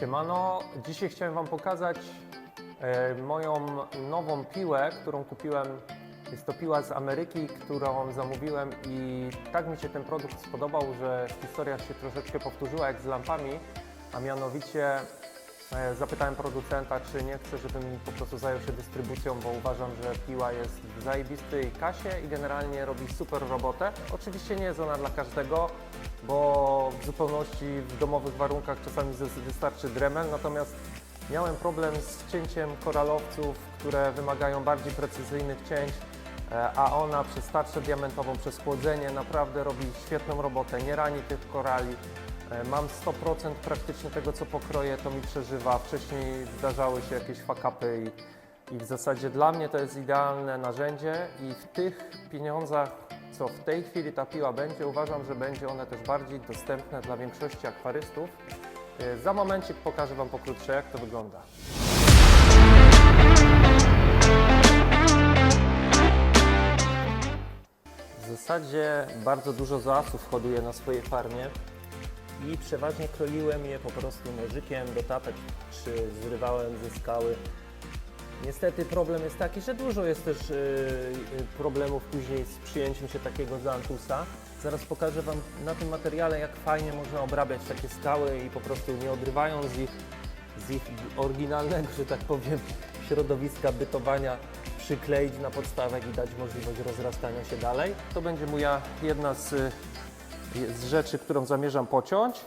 Siemano, dzisiaj chciałem Wam pokazać e, moją nową piłę, którą kupiłem. Jest to piła z Ameryki, którą zamówiłem i tak mi się ten produkt spodobał, że historia się troszeczkę powtórzyła jak z lampami, a mianowicie zapytałem producenta, czy nie chce, żebym po prostu zajął się dystrybucją, bo uważam, że piła jest w zajebistej kasie i generalnie robi super robotę. Oczywiście nie jest ona dla każdego, bo w zupełności w domowych warunkach czasami wystarczy Dremel, natomiast miałem problem z cięciem koralowców, które wymagają bardziej precyzyjnych cięć, e, a ona przez tarczę diamentową, przez chłodzenie naprawdę robi świetną robotę, nie rani tych korali. E, Mam 100% praktycznie tego, co pokroję, to mi przeżywa. Wcześniej zdarzały się jakieś fakapy i, i w zasadzie dla mnie to jest idealne narzędzie i w tych pieniądzach, co w tej chwili ta piła będzie, uważam, że będzie one też bardziej dostępne dla większości akwarystów. E, Za momencik pokażę Wam pokrótce, jak to wygląda. W zasadzie bardzo dużo zaasów hoduję na swojej farmie i przeważnie kroiłem je po prostu nożykiem do tapet, czy zrywałem ze skały. Niestety problem jest taki, że dużo jest też yy, yy, problemów później z przyjęciem się takiego zantusa. Zaraz pokażę Wam na tym materiale, jak fajnie można obrabiać takie skały i po prostu nie odrywając ich z ich oryginalnego, że tak powiem, środowiska bytowania przykleić na podstawek i dać możliwość rozrastania się dalej. To będzie moja jedna z, z rzeczy, którą zamierzam pociąć.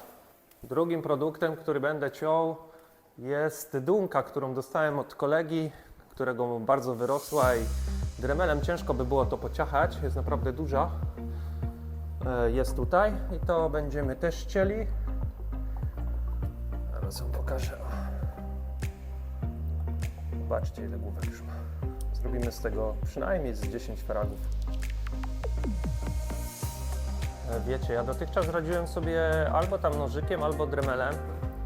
Drugim produktem, który będę ciął jest dunka, którą dostałem od kolegi, którego bardzo wyrosła i dremelem ciężko by było to pociachać, jest naprawdę duża. E, Jest tutaj i to będziemy też chcieli. Zaraz wam pokażę. Zobaczcie ile główek już ma. Zrobimy z tego przynajmniej z 10 fragów. E, Wiecie, ja dotychczas radziłem sobie albo tam nożykiem, albo dremelem.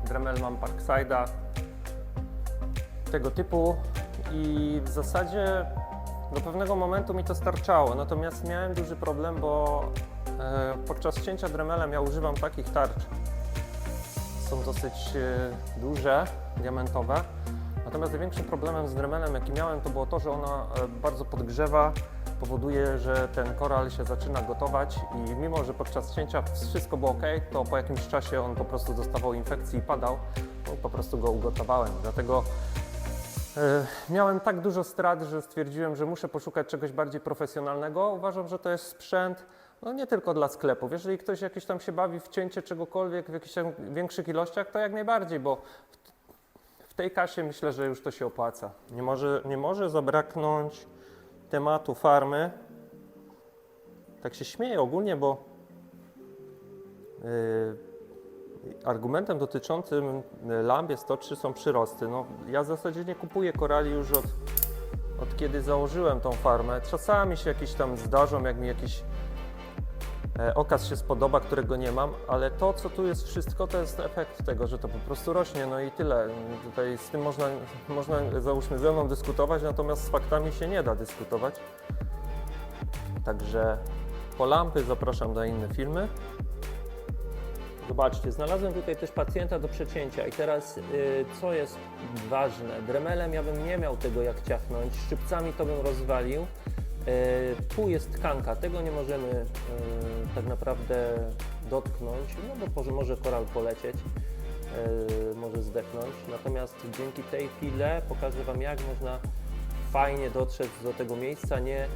Dremel mam Parkside'a tego typu i w zasadzie do pewnego momentu mi to starczało. Natomiast miałem duży problem, bo e, podczas cięcia dremelem ja używam takich tarcz. Są dosyć e, duże, diamentowe. Natomiast największym problemem z dremelem, jaki miałem, to było to, że ona bardzo podgrzewa, powoduje, że ten koral się zaczyna gotować i mimo, że podczas cięcia wszystko było ok, to po jakimś czasie on po prostu dostawał infekcji i padał, no, po prostu go ugotowałem. Dlatego e, miałem tak dużo strat, że stwierdziłem, że muszę poszukać czegoś bardziej profesjonalnego. Uważam, że to jest sprzęt no nie tylko dla sklepów. Jeżeli ktoś jakiś tam się bawi w cięcie czegokolwiek w jakichś większych ilościach, to jak najbardziej, bo w tej kasie myślę, że już to się opłaca. Nie może, nie może zabraknąć tematu farmy. Tak się śmieję ogólnie, bo yy, argumentem dotyczącym to, czy są przyrosty. No, ja w zasadzie nie kupuję korali już od, od kiedy założyłem tą farmę. Czasami się jakieś tam zdarzą, jak mi jakiś okaz się spodoba, którego nie mam, ale to, co tu jest wszystko, to jest efekt tego, że to po prostu rośnie, no i tyle. Tutaj z tym można, można załóżmy ze mną dyskutować, natomiast z faktami się nie da dyskutować. Także po lampy zapraszam na inne filmy. Zobaczcie, znalazłem tutaj też pacjenta do przecięcia i teraz y, co jest ważne, dremelem ja bym nie miał tego jak ciachnąć, szczypcami to bym rozwalił. Y, tu jest tkanka, tego nie możemy y, tak naprawdę dotknąć, no bo może, koral polecieć, y, może zdechnąć. Natomiast dzięki tej file pokażę Wam jak można fajnie dotrzeć do tego miejsca, nie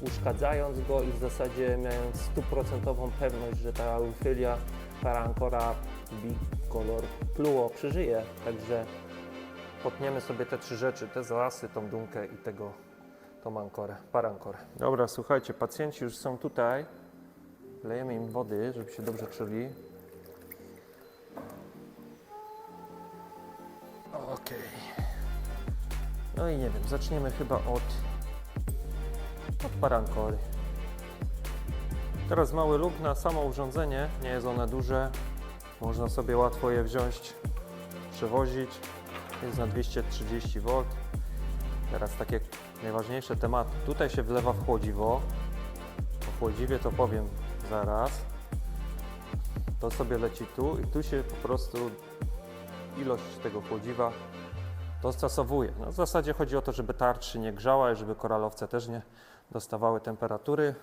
uszkadzając go i w zasadzie mając stuprocentową pewność, że ta eufylia parancora bicolor pluo przeżyje. Także potniemy sobie te trzy rzeczy, te zalasy, tą dunkę i tego, tą ankorę, parankorę. Dobra, słuchajcie, pacjenci już są tutaj. Lejemy im wody, żeby się dobrze czuli. Okej. No i nie wiem, zaczniemy chyba od, od parankory. Teraz mały luk na samo urządzenie, nie jest one duże. Można sobie łatwo je wziąć, przewozić. Jest na 230 V. Teraz takie najważniejsze tematy. Tutaj się wlewa w chłodziwo. O chłodziwie to powiem zaraz. To sobie leci tu i tu się po prostu ilość tego chłodziwa dostosowuję. No, w zasadzie chodzi o to, żeby tarcz się nie grzała i żeby koralowce też nie dostawały temperatury.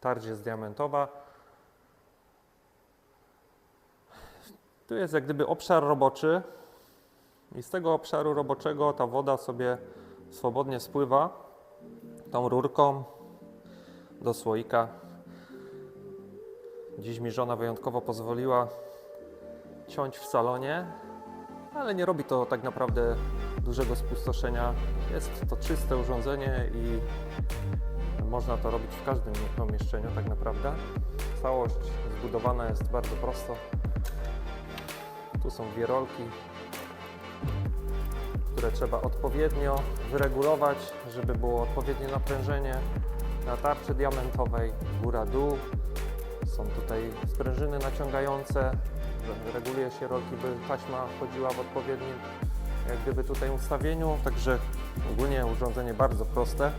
Tarcz jest diamentowa. Tu jest jak gdyby obszar roboczy i z tego obszaru roboczego ta woda sobie swobodnie spływa tą rurką do słoika. Dziś mi żona wyjątkowo pozwoliła ciąć w salonie, ale nie robi to tak naprawdę dużego spustoszenia. Jest to czyste urządzenie i można to robić w każdym pomieszczeniu tak naprawdę. Całość zbudowana jest bardzo prosto. Tu są dwie rolki, które trzeba odpowiednio wyregulować, żeby było odpowiednie naprężenie na tarczy diamentowej, góra-dół. Są tutaj sprężyny naciągające, reguluje się rolki, by taśma chodziła w odpowiednim jak gdyby tutaj ustawieniu, także ogólnie urządzenie bardzo proste.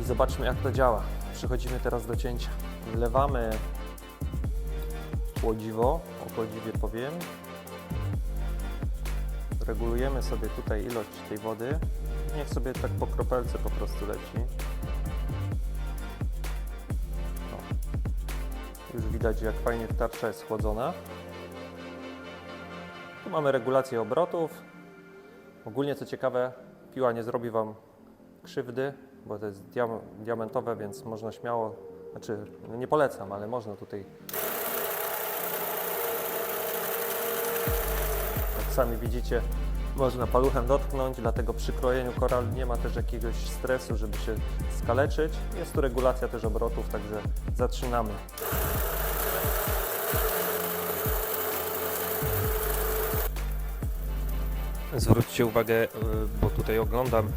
I zobaczmy jak to działa. Przechodzimy teraz do cięcia. Wlewamy chłodziwo, o chłodziwie powiem. Regulujemy sobie tutaj ilość tej wody. Niech sobie tak po kropelce po prostu leci. O. Już widać jak fajnie tarcza jest schłodzona. Tu mamy regulację obrotów. Ogólnie co ciekawe, piła nie zrobi Wam krzywdy, bo to jest diam- diamentowe, więc można śmiało, znaczy no nie polecam, ale można tutaj sami widzicie, można paluchem dotknąć, dlatego przy krojeniu koral nie ma też jakiegoś stresu, żeby się skaleczyć. Jest tu regulacja też obrotów, także zaczynamy. Zwróćcie uwagę, y, bo tutaj oglądam,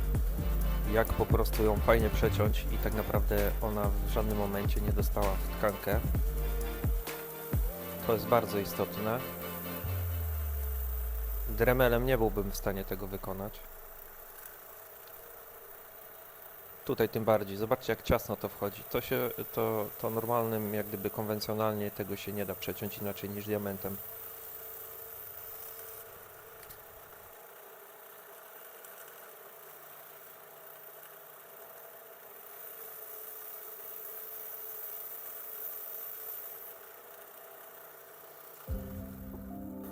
jak po prostu ją fajnie przeciąć i tak naprawdę ona w żadnym momencie nie dostała w tkankę. To jest bardzo istotne. Dremelem nie byłbym w stanie tego wykonać. Tutaj tym bardziej. Zobaczcie jak ciasno to wchodzi. To się, to, to normalnym, jak gdyby konwencjonalnie tego się nie da przeciąć inaczej niż diamentem.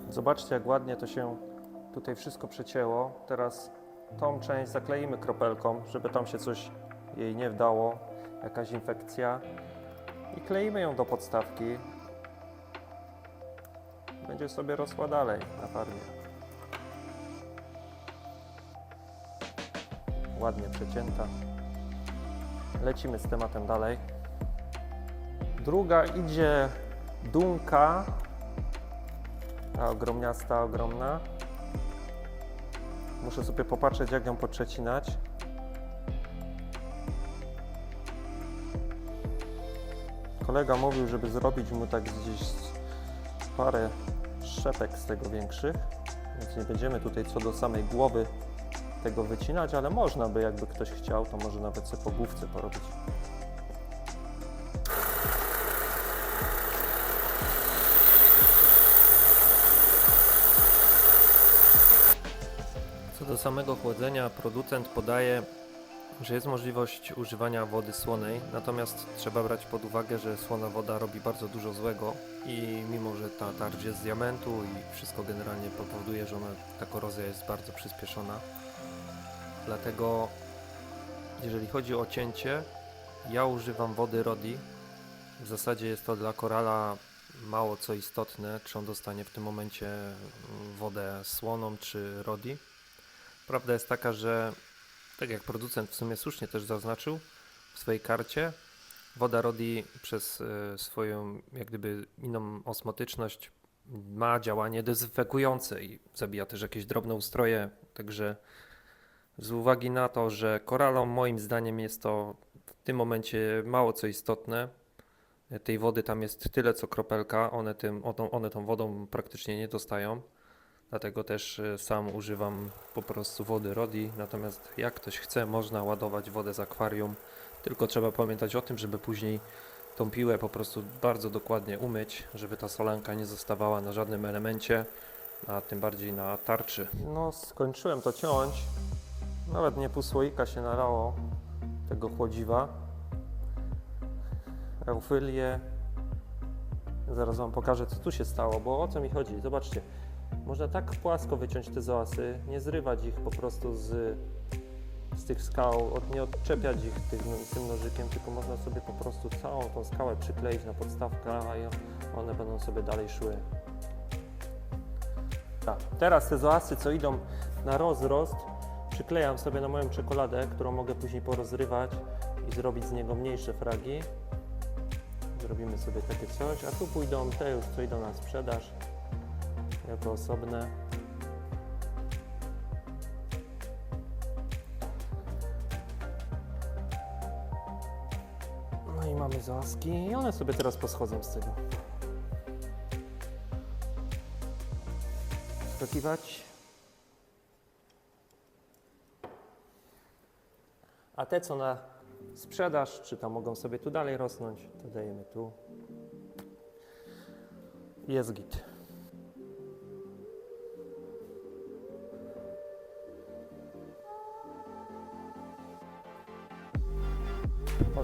Zobaczcie, jak ładnie to się tutaj wszystko przecięło. Teraz tą część zakleimy kropelką, żeby tam się coś jej nie wdało, jakaś infekcja. I kleimy ją do podstawki. Będzie sobie rosła dalej na farmie. Ładnie przecięta. Lecimy z tematem dalej. Druga idzie dunka ta ogromniasta, ogromna. Muszę sobie popatrzeć, jak ją poprzecinać. Kolega mówił, żeby zrobić mu tak gdzieś parę szczepek z tego większych, więc nie będziemy tutaj co do samej głowy tego wycinać, ale można by, jakby ktoś chciał, to może nawet sobie po główce porobić. Do samego chłodzenia, producent podaje, że jest możliwość używania wody słonej, natomiast trzeba brać pod uwagę, że słona woda robi bardzo dużo złego i mimo, że ta tarcz jest z diamentu i wszystko generalnie powoduje, że ona, ta korozja jest bardzo przyspieszona. Dlatego, jeżeli chodzi o cięcie, ja używam wody Rodi. W zasadzie jest to dla korala mało co istotne, czy on dostanie w tym momencie wodę słoną czy Rodi. Prawda jest taka, że tak jak producent w sumie słusznie też zaznaczył w swojej karcie, woda Rodi przez e, swoją jak gdyby inną osmotyczność ma działanie dezynfekujące i zabija też jakieś drobne ustroje, także z uwagi na to, że koralom moim zdaniem jest to w tym momencie mało co istotne, tej wody tam jest tyle co kropelka, one, tym, one tą wodą praktycznie nie dostają. Dlatego też e, sam używam po prostu wody Rodi. Natomiast jak ktoś chce, można ładować wodę z akwarium. Tylko trzeba pamiętać o tym, żeby później tą piłę po prostu bardzo dokładnie umyć, żeby ta solanka nie zostawała na żadnym elemencie, a tym bardziej na tarczy. No, skończyłem to ciąć. Nawet nie pół słoika się nalało tego chłodziwa. Eufylię. Zaraz Wam pokażę, co tu się stało, bo o co mi chodzi? Zobaczcie, można tak płasko wyciąć te zoasy, nie zrywać ich po prostu z, z tych skał, od, nie odczepiać ich tym, tym nożykiem, tylko można sobie po prostu całą tą skałę przykleić na podstawkę, a one będą sobie dalej szły. Tak. Teraz te zoasy, co idą na rozrost, przyklejam sobie na moją czekoladę, którą mogę później porozrywać i zrobić z niego mniejsze fragi. Zrobimy sobie takie coś, a tu pójdą te już, co idą na sprzedaż, jako osobne. No i mamy zoaski i one sobie teraz poschodzą z tego. Skakiwać. A te, co na sprzedaż, czy tam mogą sobie tu dalej rosnąć, to dajemy tu. Jest git.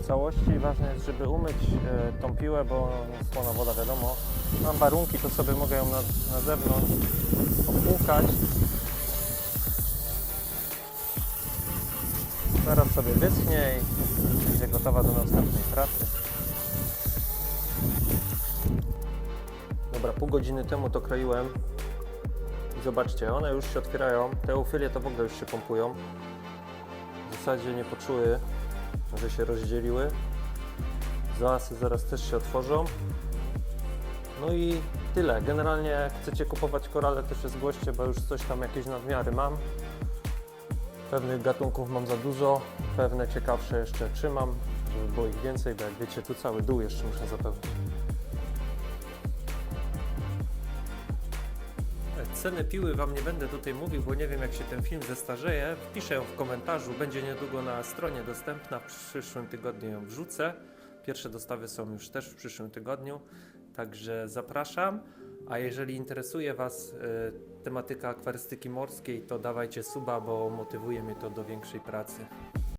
Całości ważne jest, żeby umyć e, tą piłę, bo słona woda wiadomo. Mam warunki, to sobie mogę ją na, na zewnątrz opłukać. Zaraz sobie wyschnie i będzie gotowa do następnej pracy. Dobra, pół godziny temu to kroiłem. Zobaczcie, one już się otwierają. Te eufilie to w ogóle już się pompują. W zasadzie nie poczuły, że się rozdzieliły. Zoasy zaraz też się otworzą. No i tyle. Generalnie jak chcecie kupować korale, to się zgłoście, bo już coś tam jakieś nadmiary mam. Pewnych gatunków mam za dużo, pewne ciekawsze jeszcze trzymam, żeby było ich więcej, bo jak wiecie, tu cały dół jeszcze muszę zapełnić. Ceny piły Wam nie będę tutaj mówił, bo nie wiem jak się ten film zestarzeje. Wpiszę ją w komentarzu, będzie niedługo na stronie dostępna, w przyszłym tygodniu ją wrzucę. Pierwsze dostawy są już też w przyszłym tygodniu, także zapraszam. A jeżeli interesuje Was y, tematyka akwarystyki morskiej, to dawajcie suba, bo motywuje mnie to do większej pracy.